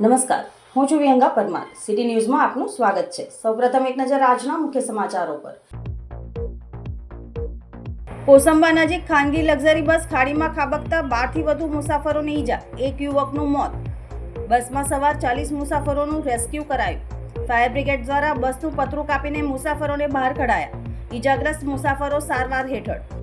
નમસ્કાર હું છું વિહંગા પરમાર સિટી ન્યૂઝમાં આપનું સ્વાગત છે સૌપ્રથમ એક નજર આજના મુખ્ય સમાચારો પર કોસંબા નજીક ખાનગી લક્ઝરી બસ ખાડીમાં ખાબકતા બારથી વધુ મુસાફરોને ઈજા એક યુવકનું મોત બસમાં સવાર ચાલીસ મુસાફરોનું રેસ્ક્યુ કરાયું ફાયર બ્રિગેડ દ્વારા બસનું પતરું કાપીને મુસાફરોને બહાર કઢાયા ઈજાગ્રસ્ત મુસાફરો સારવાર હેઠળ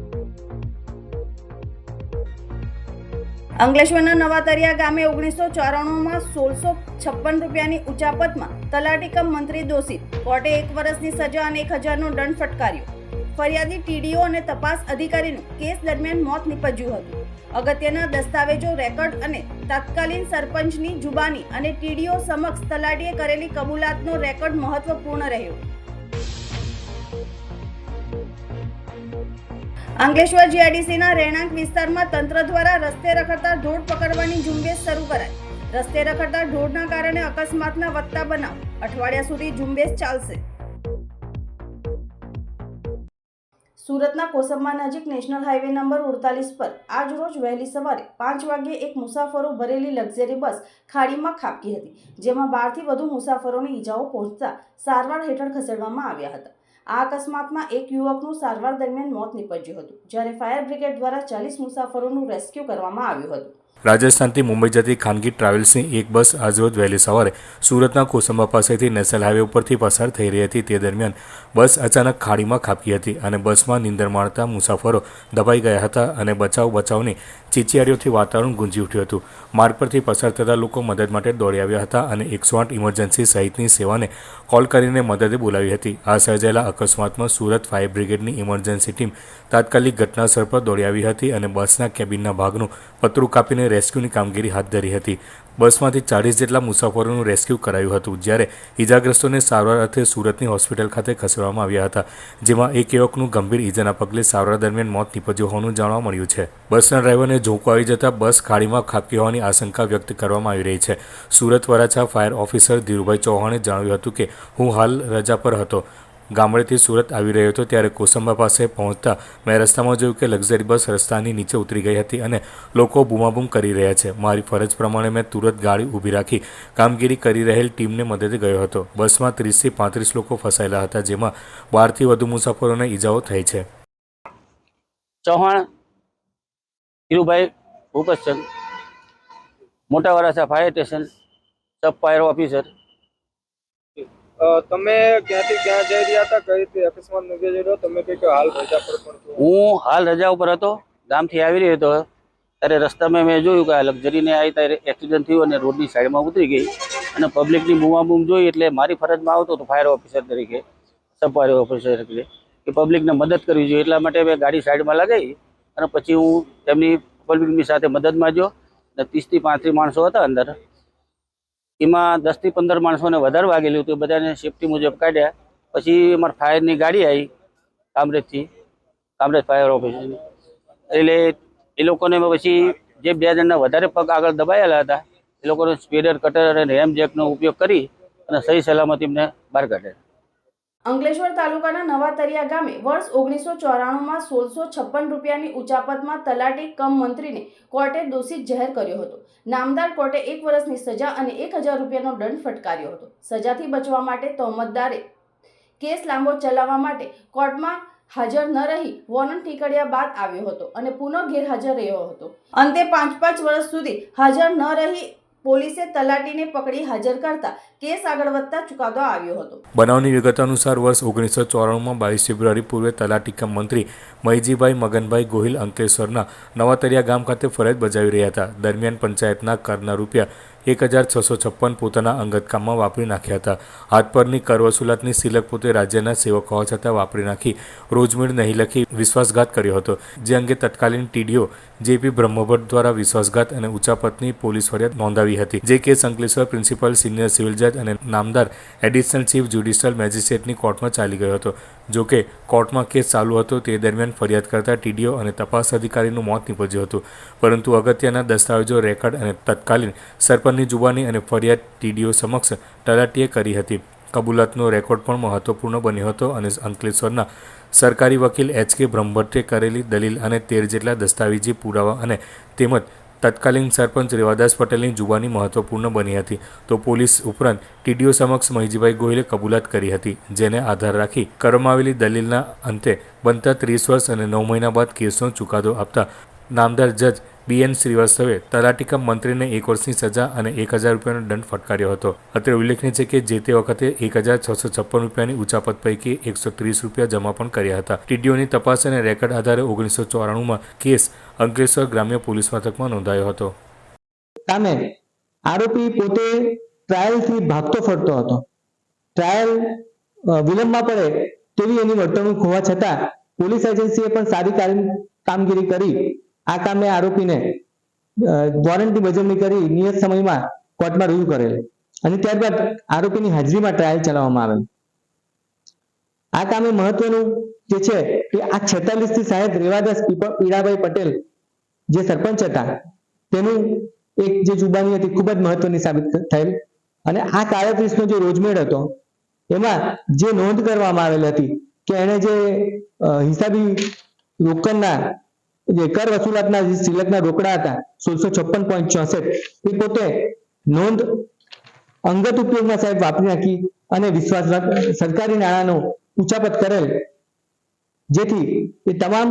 અંકલેશ્વરના નવાતરિયા ગામે ઓગણીસો ચોરાણુંમાં સોળસો છપ્પન રૂપિયાની ઉચાપતમાં તલાટીકમ મંત્રી દોષિત કોર્ટે એક વર્ષની સજા અને એક હજારનો દંડ ફટકાર્યો ફરિયાદી ટીડીઓ અને તપાસ અધિકારીનું કેસ દરમિયાન મોત નીપજ્યું હતું અગત્યના દસ્તાવેજો રેકોર્ડ અને તાત્કાલિન સરપંચની જુબાની અને ટીડીઓ સમક્ષ તલાટીએ કરેલી કબૂલાતનો રેકોર્ડ મહત્વપૂર્ણ રહ્યો અંગેશ્વર જીઆઈડીસીના રહેણાંક વિસ્તારમાં તંત્ર દ્વારા રસ્તે રખડતા ઢોર પકડવાની ઝુંબેશ શરૂ કરાઈ રસ્તે રખડતા ઢોરના કારણે અકસ્માતના વધતા બનાવ અઠવાડિયા સુધી ઝુંબેશ ચાલશે સુરતના કોસંબા નજીક નેશનલ હાઈવે નંબર ઉડતાલીસ પર આજ રોજ વહેલી સવારે પાંચ વાગ્યે એક મુસાફરો ભરેલી લક્ઝરી બસ ખાડીમાં ખાબકી હતી જેમાં બારથી વધુ મુસાફરોની ઈજાઓ પહોંચતા સારવાર હેઠળ ખસેડવામાં આવ્યા હતા આ અકસ્માતમાં એક યુવકનું સારવાર દરમિયાન મોત નીપજ્યું હતું જ્યારે ફાયર બ્રિગેડ દ્વારા ચાલીસ મુસાફરોનું રેસ્ક્યુ કરવામાં આવ્યું હતું રાજસ્થાનથી મુંબઈ જતી ખાનગી ટ્રાવેલ્સની એક બસ આજરોજ વહેલી સવારે સુરતના કોસંબા પાસેથી નેશનલ હાઈવે ઉપરથી પસાર થઈ રહી હતી તે દરમિયાન બસ અચાનક ખાડીમાં ખાપી હતી અને બસમાં નીંદર માણતા મુસાફરો દબાઈ ગયા હતા અને બચાવ બચાવની ચીચિયારીઓથી વાતાવરણ ગુંજી ઉઠ્યું હતું માર્ગ પરથી પસાર થતા લોકો મદદ માટે દોડી આવ્યા હતા અને એકસો આઠ ઇમરજન્સી સહિતની સેવાને કોલ કરીને મદદે બોલાવી હતી આ સર્જાયેલા અકસ્માતમાં સુરત ફાયર બ્રિગેડની ઇમરજન્સી ટીમ તાત્કાલિક ઘટનાસ્થળ પર દોડી આવી હતી અને બસના કેબિનના ભાગનું પતરું કાપીને રેસ્ક્યુની કામગીરી હાથ ધરી હતી બસમાંથી ચાળીસ જેટલા મુસાફરોનું રેસ્ક્યુ કરાયું હતું જ્યારે ઇજાગ્રસ્તોને સારવાર અર્થે સુરતની હોસ્પિટલ ખાતે ખસેડવામાં આવ્યા હતા જેમાં એક યુવકનું ગંભીર ઇજાના પગલે સારવાર દરમિયાન મોત નીપજ્યું હોવાનું જાણવા મળ્યું છે બસના ડ્રાઈવરને ઝોંકો આવી જતાં બસ ખાડીમાં ખાબકી હોવાની આશંકા વ્યક્ત કરવામાં આવી રહી છે સુરત વરાછા ફાયર ઓફિસર ધીરુભાઈ ચૌહાણે જણાવ્યું હતું કે હું હાલ રજા પર હતો ગામડેથી સુરત આવી રહ્યો હતો ત્યારે કોસંબા પાસે પહોંચતા મેં રસ્તામાં જોયું કે લક્ઝરી બસ રસ્તાની નીચે ઉતરી ગઈ હતી અને લોકો બૂમાબૂમ કરી રહ્યા છે મારી ફરજ પ્રમાણે મેં તુરંત ગાડી ઊભી રાખી કામગીરી કરી રહેલ ટીમને મદદે ગયો હતો બસમાં ત્રીસથી પાંત્રીસ લોકો ફસાયેલા હતા જેમાં બારથી વધુ મુસાફરોને ઈજાઓ થઈ છે Chauhan Dhirubhai Bhupatchand Mota Varachha fire station sub fire officer તમે ક્યાંથી ક્યાં જઈ રહ્યા હતા કઈ રીતે અકસ્માત નોંધ્યા જઈ તમે કઈ હાલ રજા પર હું હાલ રજા ઉપર હતો ગામથી આવી રહ્યો હતો ત્યારે રસ્તામાં મેં જોયું કે આ લક્ઝરીને આવી ત્યારે એક્સિડન્ટ થયું અને રોડની સાઈડમાં ઉતરી ગઈ અને પબ્લિકની બૂમાબૂમ જોઈ એટલે મારી ફરજમાં આવતો હતો ફાયર ઓફિસર તરીકે સબ ઓફિસર તરીકે કે પબ્લિકને મદદ કરવી જોઈએ એટલા માટે મેં ગાડી સાઈડમાં લગાવી અને પછી હું તેમની પબ્લિકની સાથે મદદમાં જો અને ત્રીસથી પાંત્રીસ માણસો હતા અંદર એમાં દસથી પંદર માણસોને વધારે વાગેલું હતું બધાને સેફટી મુજબ કાઢ્યા પછી અમારી ફાયરની ગાડી આવી કામરેજથી કામરેજ ફાયર ઓફિસની એટલે એ લોકોને પછી જે બે જણના વધારે પગ આગળ દબાયેલા હતા એ લોકોને સ્પીડર કટર અને રેમ જેકનો ઉપયોગ કરી અને સહી સલામત એમને બહાર કાઢ્યા અંગલેશ્વર તાલુકાના નવા તરિયા ગામે વર્ષ ઓગણીસો ચોરાણુંમાં સોળસો છપ્પન રૂપિયાની ઉચાપતમાં તલાટી કમ મંત્રીને કોર્ટે દોષિત જાહેર કર્યો હતો નામદાર કોર્ટે એક વર્ષની સજા અને એક હજાર રૂપિયાનો દંડ ફટકાર્યો હતો સજાથી બચવા માટે તોમતદારે કેસ લાંબો ચલાવવા માટે કોર્ટમાં હાજર ન રહી વોરંટ નીકળ્યા બાદ આવ્યો હતો અને પુનઃ ગેરહાજર રહ્યો હતો અંતે પાંચ પાંચ વર્ષ સુધી હાજર ન રહી પોલીસે તલાટીને પકડી હાજર કરતા કેસ આગળ વધતા ચુકાદો આવ્યો હતો બનાવની વિગત અનુસાર વર્ષ ઓગણીસો ચોરાણુંમાં બાવીસ ફેબ્રુઆરી પૂર્વે તલાટીકા મંત્રી મૈજીભાઈ મગનભાઈ ગોહિલ અંકલેશ્વરના નવાતરિયા ગામ ખાતે ફરજ બજાવી રહ્યા હતા દરમિયાન પંચાયતના કરના રૂપિયા એક હજાર છસો છપ્પન પોતાના અંગત કામમાં વાપરી નાખ્યા હતા હાથ પરની કર વસૂલાતની સિલક પોતે રાજ્યના સેવક હોવા છતાં વાપરી નાખી રોજમેળ નહીં લખી વિશ્વાસઘાત કર્યો હતો જે અંગે તત્કાલીન ટીડીઓ જેપી બ્રહ્મભટ્ટ દ્વારા વિશ્વાસઘાત અને ઉચાપતની પોલીસ ફરિયાદ નોંધાવી હતી જે case Ankleshwar principal senior civil જજ અને નામદાર એડિશનલ ચીફ જ્યુડિશિયલ મેજિસ્ટ્રેટની કોર્ટમાં ચાલી ગયો હતો જો કે કોર્ટમાં કેસ ચાલુ હતો તે દરમિયાન ફરિયાદ કરતા ટીડીઓ અને તપાસ અધિકારીનું મોત નીપજ્યું હતું પરંતુ અગત્યના દસ્તાવેજો રેકર્ડ અને તત્કાલીન સરપંચની જુબાની અને ફરિયાદ ટીડીઓ સમક્ષ તલાટીએ કરી હતી કબૂલાતનો રેકોર્ડ પણ મહત્વપૂર્ણ બન્યો હતો અને અંકલેશ્વરના સરકારી વકીલ એચ કે બ્રહ્મભટ્ટે કરેલી દલીલ અને તેર જેટલા દસ્તાવેજી પુરાવા અને તેમજ તત્કાલીન સરપંચ રેવાદાસ પટેલની જુબાની મહત્વપૂર્ણ બની હતી તો પોલીસ ઉપરાંત ટીડીઓ સમક્ષ મહીજીભાઈ ગોહિલે કબૂલાત કરી હતી જેને આધાર રાખી કરવામાં આવેલી દલીલના અંતે બનતા ત્રીસ વર્ષ અને નવ મહિના બાદ કેસનો ચુકાદો આપતા નામદાર જજ બીએન શ્રીવાસ્તવે તલાટીકમ મંત્રીને એક વર્ષની સજા અને એક હજાર રૂપિયાનો દંડ ફટકાર્યો હતો અત્રે ઉલ્લેખનીય છે કે જે તે વખતે એક હજાર છસો છપ્પન રૂપિયાની ઉચાપત પૈકી એકસો ત્રીસ રૂપિયા જમા પણ કર્યા હતા ટીડીઓની તપાસ અને રેકર્ડ આધારે ઓગણીસો ચોરાણુંમાં કેસ અંકલેશ્વર ગ્રામ્ય પોલીસ મથકમાં નોંધાયો હતો સામે આરોપી પોતે ટ્રાયલથી ભાગતો ફરતો હતો ટ્રાયલ વિલંબમાં પડે તેવી એની વર્તણૂક હોવા છતાં પોલીસ એજન્સીએ પણ સારી કામગીરી કરી આ કામે આરોપીને વોરંટી બજવણી કરી નિયત સમયમાં કોર્ટમાં રજૂ કરેલ અને ત્યારબાદ આરોપીની હાજરીમાં ટ્રાયલ ચલાવવામાં આવેલ આ કામે મહત્વનું જે છે કે આ છેતાલીસ થી સાહેબ રેવાદાસ પીડાભાઈ પટેલ જે સરપંચ હતા તેનું એક જે જુબાની હતી ખૂબ જ મહત્વની સાબિત થયેલ અને આ કાળત્રીસનો જે રોજમેળ હતો એમાં જે નોંધ કરવામાં આવેલ હતી કે એણે જે હિસાબી રોકડના જે કર વસૂલાતના સિલકના રોકડા હતા સોળસો એ પોતે નોંધ અંગત ઉપયોગમાં સાહેબ વાપરી નાખી અને વિશ્વાસ સરકારી નાણાંનો ઉચાપત કરેલ જેથી એ તમામ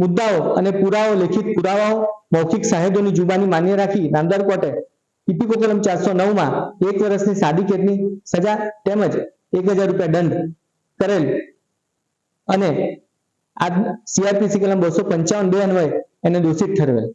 મુદ્દાઓ અને પુરાવો લેખિત પુરાવાઓ મૌખિક સાહેબોની જુબાની માન્ય રાખી નામદાર કોર્ટે ઇપીકો કલમ ચારસો નવમાં એક વર્ષની સાદી કેદની સજા તેમજ એક હજાર રૂપિયા દંડ કરેલ અને આ સીઆરપીસી કલમ બસો પંચાવન બે અન્વય એને દોષિત ઠરવેલ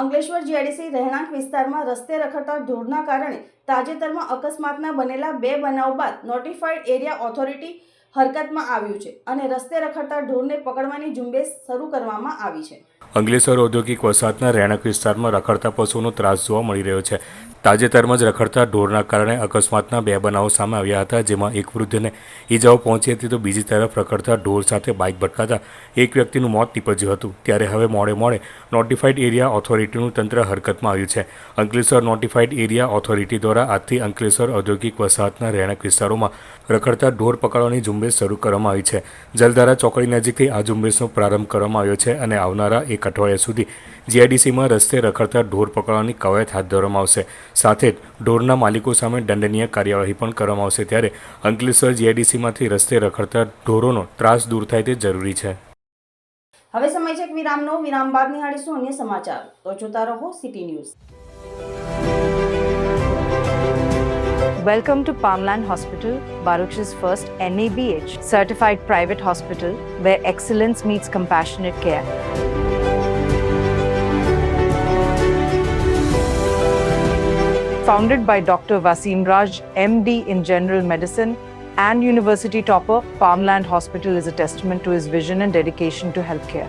અંકલેશ્વર જીઆઈડીસી રહેણાંક વિસ્તારમાં રસ્તે રખડતા ધૂળના કારણે તાજેતરમાં અકસ્માતના બનેલા બે બનાવ બાદ નોટિફાઈડ એરિયા ઓથોરિટી હરકતમાં આવ્યું છે અને રસ્તે રખડતા ઢોરને પકડવાની ઝુંબેશ શરૂ કરવામાં આવી છે અંગલેશ્વર ઔદ્યોગિક વસાહતના રહેણાંક વિસ્તારમાં રખડતા પશુઓનો ત્રાસ જોવા મળી રહ્યો છે તાજેતરમાં જ રખડતા ઢોરના કારણે અકસ્માતના બે બનાવો સામે આવ્યા હતા જેમાં એક વૃદ્ધને ઈજાઓ પહોંચી હતી તો બીજી તરફ રખડતા ઢોર સાથે બાઇક ભટકાતા એક વ્યક્તિનું મોત નીપજ્યું હતું ત્યારે હવે મોડે મોડે નોટિફાઇડ એરિયા ઓથોરિટીનું તંત્ર હરકતમાં આવ્યું છે અંકલેશ્વર નોટિફાઇડ એરિયા ઓથોરિટી દ્વારા આજથી અંકલેશ્વર ઔદ્યોગિક વસાહતના રહેણાંક વિસ્તારોમાં રખડતા ઢોર પકડવાની ઝુંબેશ શરૂ કરવામાં આવી છે જલધારા ચોકડી નજીકથી આ ઝુંબેશનો પ્રારંભ કરવામાં આવ્યો છે અને આવનારા એક અઠવાડિયા સુધી જીઆઈડીસીમાં રસ્તે રખડતા ઢોર પકડવાની કવાયત હાથ ધરવામાં આવશે સાથે જ ઢોરના માલિકો સામે દંડનીય કાર્યવાહી પણ કરવામાં આવશે ત્યારે અંકલેશ્વર જીઆઈડીસીમાંથી રસ્તે રખડતા ઢોરોનો ત્રાસ દૂર થાય તે જરૂરી છે હવે સમય છે વિરામનો વિરામ બાદ નિહાળીશું અન્ય સમાચાર તો જોતા રહો city news Welcome to Palmland Hospital, Baruch's first NABH certified private hospital where excellence meets compassionate care Founded by Dr. Vasim Raj, MD in General Medicine and university topper, Palmland Hospital is a testament to his vision and dedication to healthcare.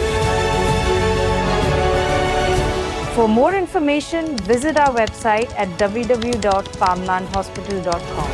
For more information, visit our website at www.farmlandhospital.com.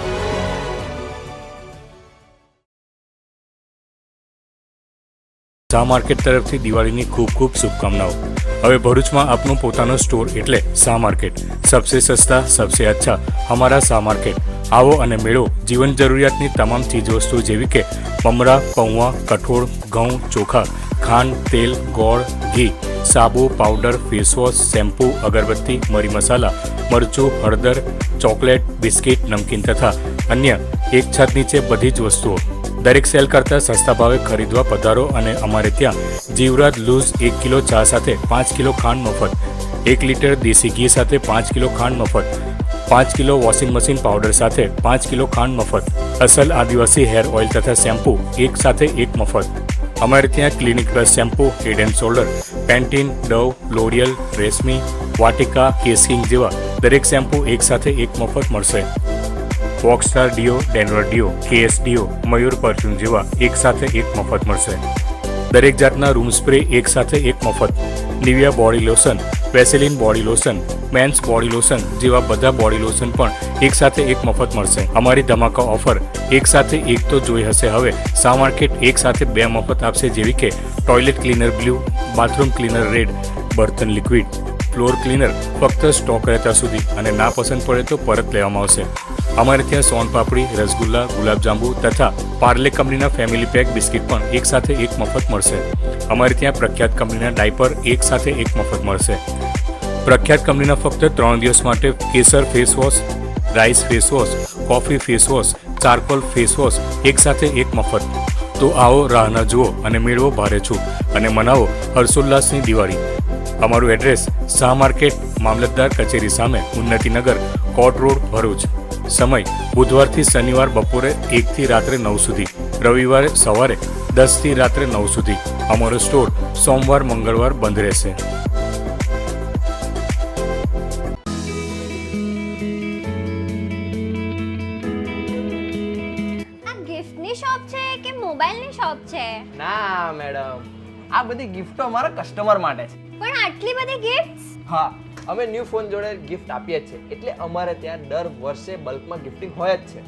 ચા market તરફથી દિવાળીની ખૂબ ખૂબ શુભકામનાઓ હવે ભરૂચમાં આપનો પોતાનો સ્ટોર એટલે શા માર્કેટ સબસે સસ્તા સબસે અચ્છા અમારા શા માર્કેટ આવો અને મેળો જીવન જરૂરિયાતની તમામ ચીજવસ્તુઓ જેવી કે પમરા પૌવા કઠોળ ઘઉં ચોખા ખાંડ તેલ ગોળ ઘી સાબુ પાવડર ફેસવોશ શેમ્પૂ અગરબત્તી મરી મસાલા મરચું હળદર ચોકલેટ બિસ્કિટ નમકીન તથા અન્ય એક છત નીચે બધી જ વસ્તુઓ દરેક સેલ કરતાં સસ્તા ભાવે ખરીદવા પધારો અને અમારે ત્યાં જીવરાજ લૂઝ એક કિલો ચા સાથે પાંચ કિલો ખાંડ મફત એક લીટર દેશી ઘી સાથે પાંચ કિલો ખાંડ મફત पांच किलो वॉशिंग मशीन पाउडर साथ पांच किलो खाण मफत असल आदिवासी हेर ऑइल तथा शैम्पू एक साथ एक मफत अमरी त्या clinic plus shampoo head and shoulder Pantene Dove L'Oreal Reshmi Vatika Kesh King Jiva दरक शैम्पू एक साथ एक मफत मैसे Walkstar deo Denver deo K S deo Mayur perfume Jiva एक साथ एक मफत मैं दरक जातना रूम स्प्रे एक साथ एक मफत Nivea body lotion Vaseline body lotion men's body lotion જેવા બધા બોડી લોશન પણ એકસાથે એક મફત મળશે અમારી ધમાકા ઓફર એક સાથે એક તો જોઈ હશે હવે સા માર્કેટ એક સાથે બે મફત આપશે જેવી કે toilet cleaner blue bathroom cleaner red બર્તન liquid floor cleaner ફક્ત સ્ટોક રહેતા સુધી અને ના પસંદ પડે તો પરત લેવામાં આવશે અમારે ત્યાં સોન પાપડી રસગુલ્લા ગુલાબજાંબુ તથા પાર્લે કંપનીના ફેમિલી પેક બિસ્કિટ પણ એક સાથે એક મફત મળશે અમારે ત્યાં પ્રખ્યાત કંપનીના ડાયપર એક સાથે એક મફત મળશે પ્રખ્યાત કંપનીના ફક્ત ત્રણ દિવસ માટે કેસર face wash rice face wash coffee face wash charcoal face wash સાથે એક મફત તો આવો રાહના જુઓ અને મેળવો ભારે છું અને મનાવો હર્ષોલ્લાસની દિવાળી અમારું એડ્રેસ શાહ માર્કેટ મામલતદાર કચેરી સામે ઉન્નતિનગર કોર્ટ રોડ ભરૂચ સમય બુધવારથી શનિવાર બપોરે એકથી રાત્રે નવ સુધી રવિવારે સવારે દસથી રાત્રે નવ સુધી અમારો સ્ટોર સોમવાર મંગળવાર બંધ રહેશે ગિફ્ટની શોપ છે મોબાઈલની શોપ છે ના મેડમ આ બધી ગિફ્ટો અમારા કસ્ટમર માટે છે આટલી બધી ગિફ્ટ્સ હા અમે ન્યૂ ફોન જોડે ગિફ્ટ આપીએ છીએ એટલે અમારે ત્યાં દર વર્ષે બલ્કમાં ગિફ્ટિંગ હોય જ છે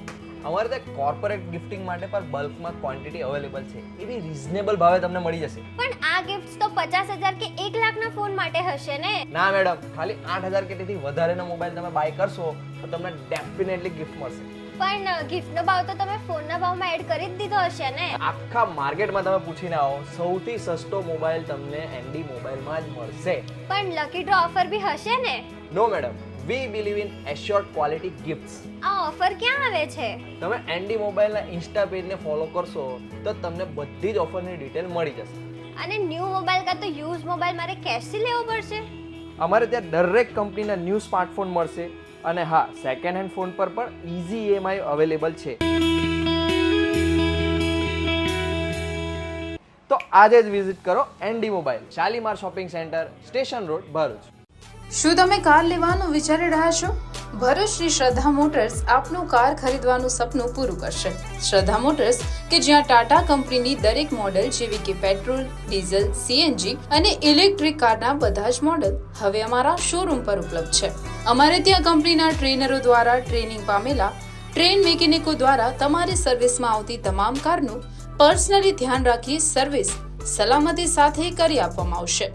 અમારે ત્યાં કોર્પોરેટ ગિફ્ટિંગ માટે પણ બલ્કમાં ક્વોન્ટિટી અવેલેબલ છે એવી રીઝનેબલ ભાવે તમને મળી જશે પણ આ ગિફ્ટ્સ તો પચાસ હજાર કે એક લાખના ફોન માટે હશે ને ના મેડમ ખાલી આઠ હજાર કે તેથી વધારેનો મોબાઈલ તમે બાય કરશો તો તમને ડેફિનેટલી ગિફ્ટ મળશે પણ ગિફ્ટનો ભાવ તો તમે ફોનના ભાવમાં એડ કરી જ દીધો હશે ને આખા માર્કેટમાં તમે પૂછીને આવો સૌથી સસ્તો મોબાઈલ તમને એનડી મોબાઈલમાં જ મળશે પણ લકી ડ્રો ઓફર બી હશે ને no madam we believe in assured quality gifts આ ઓફર ક્યાં આવે છે તમે એનડી મોબાઈલના ઇન્સ્ટા પેજને ફોલો કરશો તો તમને બધી જ ઓફરની ડિટેલ મળી જશે અને ન્યૂ મોબાઈલ કાં તો યુઝ મોબાઈલ મારે કેશથી લેવો પડશે અમારે ત્યાં દરેક કંપનીના ન્યૂ સ્માર્ટફોન મળશે અને હા સેકન્ડ હેન્ડ ફોન પર પણ ઇઝી ઈએમઆઈ અવેલેબલ છે તો આજે જ વિઝિટ કરો ND mobile Shalimar shopping centre station road Bharuch શું તમે કાર લેવાનું વિચારી રહ્યા છો ભરૂચ શ્રદ્ધા મોટર્સ આપનું કાર ખરીદવાનું સપનું પૂરું કરશે શ્રદ્ધા મોટર્સ કે જ્યાં ટાટા કંપનીની દરેક મોડેલ જેવી કે પેટ્રોલ ડીઝલ સીએનજી અને ઇલેક્ટ્રિક કારના બધા જ મોડેલ હવે અમારા શોરૂમ પર ઉપલબ્ધ છે અમારે ત્યાં કંપનીના ટ્રેનરો દ્વારા ટ્રેનિંગ પામેલા ટ્રેન મેકેનિકો દ્વારા તમારી સર્વિસમાં આવતી તમામ કારનું પર્સનલી ધ્યાન રાખી સર્વિસ સલામતી સાથે કરી આપવામાં આવશે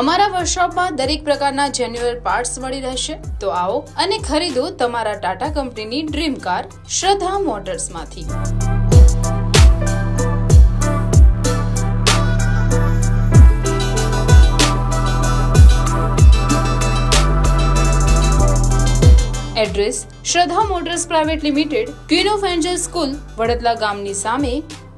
અમારા વર્કશોપમાં દરેક પ્રકારના જેન્યુઅલ પાર્ટ્સ મળી રહેશે તો આવો અને ખરીદો તમારા ટાટા કંપનીની dream car Shraddha મોટર્સમાંથી address Shraddha motors private limited queen of angel school Vadadla ગામની સામે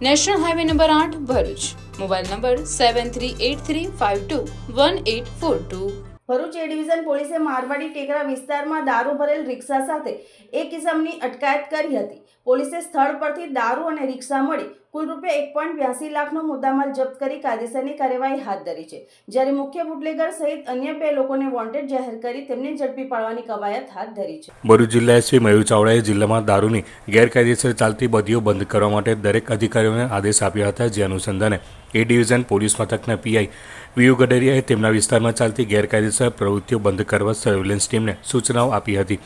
નેશનલ હાઈવે નંબર આઠ Bharuch Mobile number 7383521842. Bharuch A division પોલીસે મારવાડી ટેકરા વિસ્તારમાં દારૂ ભરેલ રિક્ષા સાથે એક કિસમની અટકાયત કરી હતી પોલીસે સ્થળ પરથી દારૂ અને રિક્ષા મળી કુલ રૂપિયા એક પોઈન્ટ બ્યાસી લાખનો મુદ્દામાલ જપ્ત કરી કાયદેસરની કાર્યવાહી હાથ ધરી છે જ્યારે મુખ્ય બુટલેગર સહિત અન્ય બે લોકોને વોન્ટેડ જાહેર કરી તેમને ઝડપી પાડવાની કવાયત હાથ ધરી છે ભરૂચ જિલ્લા એસપી મયુર ચાવડાએ જિલ્લામાં દારૂની ગેરકાયદેસર ચાલતી બદીઓ બંધ કરવા માટે દરેક અધિકારીઓને આદેશ આપ્યા હતા જે અનુસંધાને એ ડિવિઝન પોલીસ મથકના પીઆઈ વીયુ ગડેરિયાએ તેમના વિસ્તારમાં ચાલતી ગેરકાયદેસર પ્રવૃત્તિઓ બંધ કરવા સર્વેલન્સ ટીમને સૂચનાઓ આપી હતી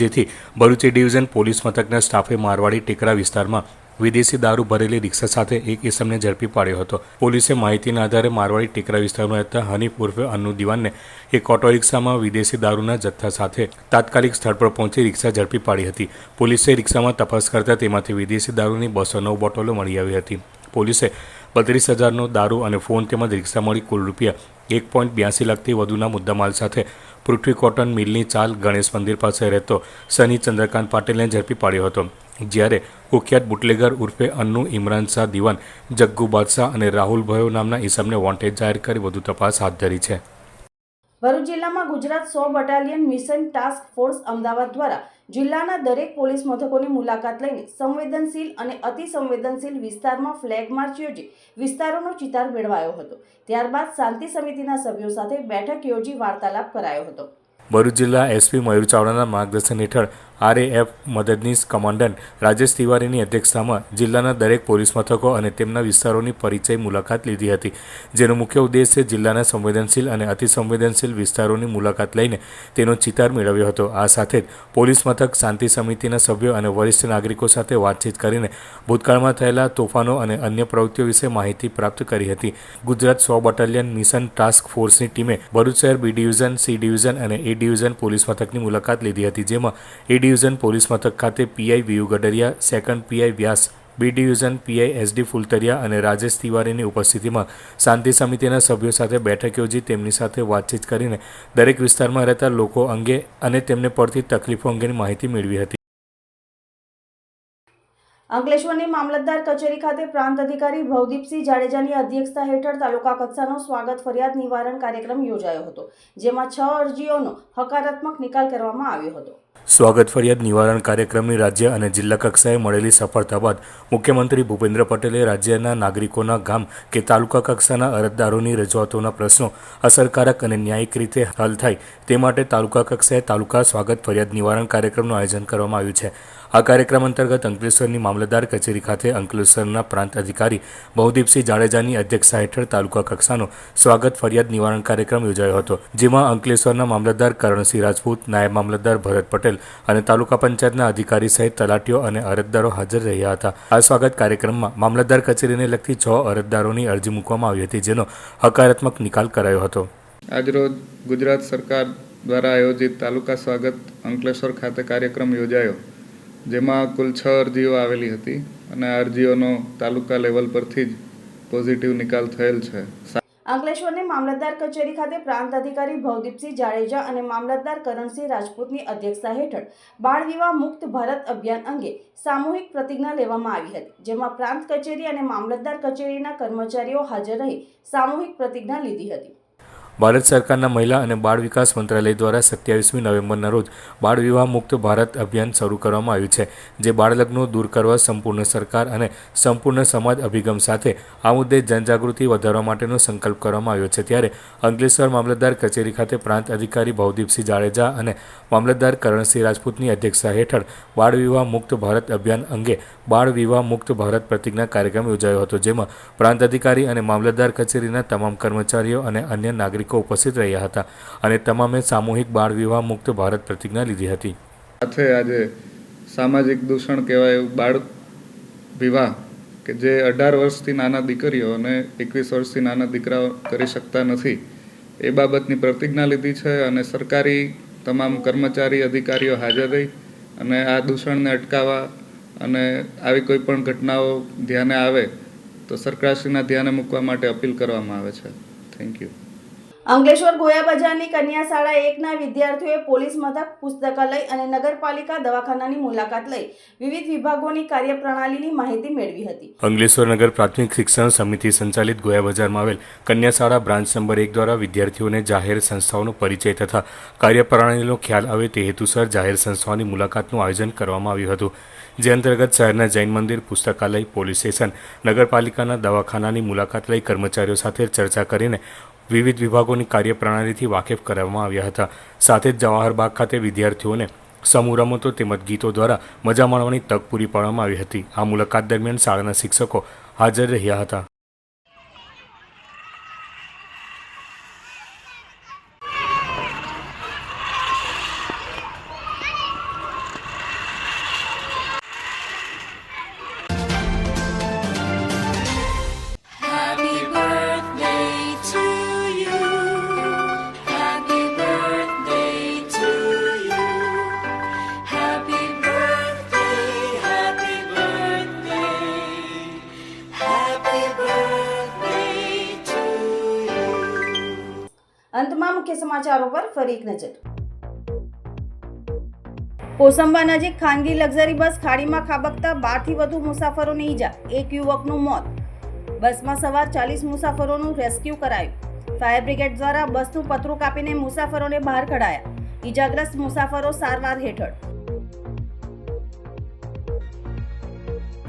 જેથી ભરૂચી ડિવિઝન પોલીસ મથકના સ્ટાફે મારવાડી ટેકરા વિસ્તારમાં વિદેશી દારૂ ભરેલી રિક્ષા સાથે એક ઇસમને ઝડપી પાડ્યો હતો પોલીસે માહિતીના આધારે મારવાડી ટેકરા વિસ્તારમાં રહેતા હનીફ ઉર્ફે અન્નુ દિવાનને એક ઓટો રિક્ષામાં વિદેશી દારૂના જથ્થા સાથે તાત્કાલિક સ્થળ પર પહોંચી રિક્ષા ઝડપી પાડી હતી પોલીસે રિક્ષામાં તપાસ કરતા તેમાંથી વિદેશી દારૂની બસો નવ બોટલો મળી આવી હતી પોલીસે બત્રીસ હજારનો દારૂ અને ફોન તેમજ રિક્ષા મળી કુલ રૂપિયા એક પોઈન્ટ બ્યાસી લાખથી વધુના મુદ્દામાલ સાથે પૃથ્વી કોટન મિલની ચાલ ગણેશ મંદિર પાસે રહેતો સની ચંદ્રકાંત પાટીલને ઝડપી પાડ્યો હતો જ્યારે કુખ્યાત બુટલેગર ઉર્ફે અન્નુ ઇમરાન શાહ દિવાન જગ્ગુ બાદશાહ અને રાહુલ ભયો નામના ઇસમને વોન્ટેડ જાહેર કરી વધુ તપાસ હાથ ધરી છે ભરૂચ જિલ્લામાં ગુજરાત સો battalion mission task force Ahmedabad દ્વારા જિલ્લાના દરેક પોલીસ મથકોની મુલાકાત લઈને સંવેદનશીલ અને અતિસંવેદનશીલ વિસ્તારમાં ફ્લેગ માર્ચ યોજી વિસ્તારોનો ચિતાર મેળવાયો હતો ત્યારબાદ શાંતિ સમિતિના સભ્યો સાથે બેઠક યોજી વાર્તાલાપ કરાયો હતો ભરૂચ જિલ્લા એસપી મયુર ચાવડાના માર્ગદર્શન હેઠળ આરએએફ મદદનીશ કમાન્ડન્ટ રાજેશ તિવારીની અધ્યક્ષતામાં જિલ્લાના દરેક પોલીસ મથકો અને તેમના વિસ્તારોની પરિચય મુલાકાત લીધી હતી જેનો મુખ્ય ઉદ્દેશ્ય જિલ્લાના સંવેદનશીલ અને અતિસંવેદનશીલ વિસ્તારોની મુલાકાત લઈને તેનો ચિતાર મેળવ્યો હતો આ સાથે જ પોલીસ મથક શાંતિ સમિતિના સભ્યો અને વરિષ્ઠ નાગરિકો સાથે વાતચીત કરીને ભૂતકાળમાં થયેલા તોફાનો અને અન્ય પ્રવૃત્તિઓ વિશે માહિતી પ્રાપ્ત કરી હતી ગુજરાત સો બટાલિયન મિશન ટાસ્ક ફોર્સની ટીમે ભરૂચ શહેર બી ડિવિઝન સી ડિવિઝન અને એ ડિવિઝન પોલીસ મથકની મુલાકાત લીધી હતી જેમાં એ ડિવિઝન પોલીસ મથક ખાતે PI V U Gadariya second PI Vyas B division PI S D Fultariya અને રાજેશ તિવારીની ઉપસ્થિતિમાં શાંતિ સમિતિના સભ્યો સાથે બેઠક યોજી તેમની સાથે વાતચીત કરીને દરેક વિસ્તારમાં રહેતા લોકો અંગે અને તેમને પડતી તકલીફો અંગેની માહિતી મેળવી હતી અંકલેશ્વરની મામલતદાર કચેરી ખાતે પ્રાંત અધિકારી ભવદીપસિંહ જાડેજાની અધ્યક્ષતા હેઠળ તાલુકા કક્ષાનો સ્વાગત ફરિયાદ નિવારણ કાર્યક્રમ યોજાયો હતો જેમાં છ અરજીઓનો હકારાત્મક નિકાલ કરવામાં આવ્યો હતો સ્વાગત ફરિયાદ નિવારણ કાર્યક્રમની રાજ્ય અને જિલ્લા કક્ષાએ મળેલી સફળતા બાદ મુખ્યમંત્રી ભૂપેન્દ્ર પટેલે રાજ્યના નાગરિકોના ગામ કે તાલુકા કક્ષાના અરજદારોની રજૂઆતોના પ્રશ્નો અસરકારક અને ન્યાયિક રીતે હલ થાય તે માટે તાલુકા કક્ષાએ તાલુકા સ્વાગત ફરિયાદ નિવારણ કાર્યક્રમનું આયોજન કરવામાં આવ્યું છે આ કાર્યક્રમ અંતર્ગત અંકલેશ્વરની મામલતદાર કચેરી ખાતે અંકલેશ્વરના પ્રાંત અધિકારી બહુદીપસિંહ જાડેજાની અધ્યક્ષતા હેઠળ તાલુકા કક્ષાનો સ્વાગત ફરિયાદ નિવારણ કાર્યક્રમ યોજાયો હતો જેમાં અંકલેશ્વરના મામલતદાર કરણસિંહ રાજપૂત નાયબ મામલતદાર ભરત પટેલ અને તાલુકા પંચાયતના અધિકારી સહિત તલાટીઓ અને અરજદારો હાજર રહ્યા હતા આ સ્વાગત કાર્યક્રમમાં મામલતદાર કચેરીને લગતી છ અરજદારોની અરજી મૂકવામાં આવી હતી જેનો હકારાત્મક નિકાલ કરાયો હતો આજરોજ ગુજરાત સરકાર દ્વારા આયોજિત તાલુકા સ્વાગત અંકલેશ્વર ખાતે કાર્યક્રમ યોજાયો જેમાં કુલ છ અરજીઓ આવેલી હતી અને અરજીઓનો તાલુકા લેવલ પરથી જ પોઝિટિવ નિકાલ થયેલ છે અંકલેશ્વરની મામલતદાર કચેરી ખાતે પ્રાંત અધિકારી ભવદીપસિંહ જાડેજા અને મામલતદાર કરણસિંહ રાજપૂતની અધ્યક્ષતા હેઠળ બાળ વિવાહ મુક્ત ભારત અભિયાન અંગે સામૂહિક પ્રતિજ્ઞા લેવામાં આવી હતી જેમાં પ્રાંત કચેરી અને મામલતદાર કચેરીના કર્મચારીઓ હાજર રહી સામૂહિક પ્રતિજ્ઞા લીધી હતી ભારત સરકારના મહિલા અને બાળ વિકાસ મંત્રાલય દ્વારા સત્યાવીસમી નવેમ્બરના રોજ બાળ વિવાહ મુક્ત ભારત અભિયાન શરૂ કરવામાં આવ્યું છે જે બાળલગ્નો દૂર કરવા સંપૂર્ણ સરકાર અને સંપૂર્ણ સમાજ અભિગમ સાથે આ મુદ્દે જનજાગૃતિ વધારવા માટેનો સંકલ્પ કરવામાં આવ્યો છે ત્યારે અંકલેશ્વર મામલતદાર કચેરી ખાતે પ્રાંત અધિકારી ભવદીપસિંહ જાડેજા અને મામલતદાર કરણસિંહ રાજપૂતની અધ્યક્ષતા હેઠળ બાળ વિવાહ મુક્ત ભારત અભિયાન અંગે બાળ વિવાહ મુક્ત ભારત પ્રતિજ્ઞા કાર્યક્રમ યોજાયો હતો જેમાં પ્રાંત અધિકારી અને મામલતદાર કચેરીના તમામ કર્મચારીઓ અને અન્ય નાગરિક નાગરિકો ઉપસ્થિત રહ્યા હતા અને તમામે સામૂહિક બાળ વિવાહ મુક્ત ભારત પ્રતિજ્ઞા લીધી હતી સાથે આજે સામાજિક દૂષણ કહેવાય એવું બાળ વિવાહ કે જે અઢાર વર્ષથી નાના દીકરીઓ અને એકવીસ વર્ષથી નાના દીકરાઓ કરી શકતા નથી એ બાબતની પ્રતિજ્ઞા લીધી છે અને સરકારી તમામ કર્મચારી અધિકારીઓ હાજર રહી અને આ દૂષણને અટકાવવા અને આવી કોઈ પણ ઘટનાઓ ધ્યાને આવે તો સરકારશ્રીના ધ્યાને મૂકવા માટે અપીલ કરવામાં આવે છે થેન્ક યુ અંકલેશ્વર ગોયા બજારની કન્યા શાળા એકના વિદ્યાર્થીઓએ પોલીસ મથક પુસ્તકાલય અને નગરપાલિકા દવાખાનાની મુલાકાત લઈ વિવિધ વિભાગોની કાર્યપ્રણાલીની માહિતી મેળવી હતી અંકલેશ્વર નગર પ્રાથમિક શિક્ષણ સમિતિ સંચાલિત ગોયા બજારમાં આવેલ કન્યા શાળા બ્રાન્ચ નંબર એક દ્વારા વિદ્યાર્થીઓને જાહેર સંસ્થાઓનો પરિચય તથા કાર્યપ્રણાલીનો ખ્યાલ આવે તે હેતુસર જાહેર સંસ્થાઓની મુલાકાતનું આયોજન કરવામાં આવ્યું હતું જે અંતર્ગત શહેરના જૈન મંદિર પુસ્તકાલય પોલીસ સ્ટેશન નગરપાલિકાના દવાખાનાની મુલાકાત લઈ કર્મચારીઓ સાથે ચર્ચા કરીને વિવિધ વિભાગોની કાર્યપ્રણાલીથી વાકેફ કરાવવામાં આવ્યા હતા સાથે જ જવાહરબાગ ખાતે વિદ્યાર્થીઓને સમૂહ રમતો તેમજ ગીતો દ્વારા મજા માણવાની તક પૂરી પાડવામાં આવી હતી આ મુલાકાત દરમિયાન શાળાના શિક્ષકો હાજર રહ્યા હતા આગામી સમાચારો પર ફરી એક નજર કોસંબા નજીક ખાનગી લક્ઝરી બસ ખાડીમાં ખાબકતા બારથી વધુ મુસાફરો ઈજા એક યુવકનું મોત બસમાં સવાર ચાલીસ મુસાફરોનું રેસ્ક્યુ કરાયું ફાયર બ્રિગેડ દ્વારા બસનું પતરું કાપીને મુસાફરોને બહાર કઢાયા ઈજાગ્રસ્ત મુસાફરો સારવાર હેઠળ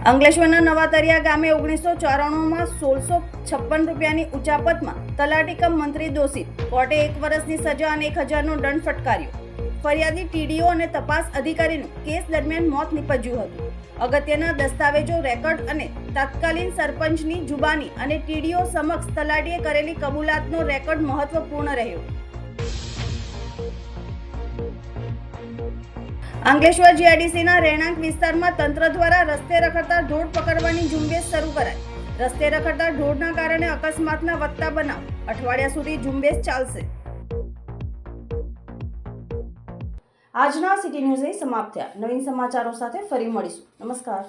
અંકલેશ્વરના નવાતરિયા ગામે ઓગણીસો ચોરાણુંમાં સોળસો છપ્પન રૂપિયાની ઉચાપતમાં તલાટીકમ મંત્રી દોષી કોર્ટે એક વર્ષની સજા અને એક હજારનો દંડ ફટકાર્યો ફરિયાદી ટીડીઓ અને તપાસ અધિકારીનું કેસ દરમિયાન મોત નીપજ્યું હતું અગત્યના દસ્તાવેજો રેકોર્ડ અને તાત્કાલિન સરપંચની જુબાની અને ટીડીઓ સમક્ષ તલાટીએ કરેલી કબૂલાતનો રેકોર્ડ મહત્વપૂર્ણ રહ્યો અંકલેશ્વર જીઆઈડીસીના રહેણાંક વિસ્તારમાં તંત્ર દ્વારા રસ્તે રખડતા ઢોર પકડવાની ઝુંબેશ શરૂ કરાઈ રસ્તે રખડતા ઢોરના કારણે અકસ્માતના વધતા બનાવ અઠવાડિયા સુધી ઝુંબેશ ચાલશે આજના સિટી ન્યૂઝ સમાપ્ત થયા નવીન સમાચારો સાથે ફરી મળીશું નમસ્કાર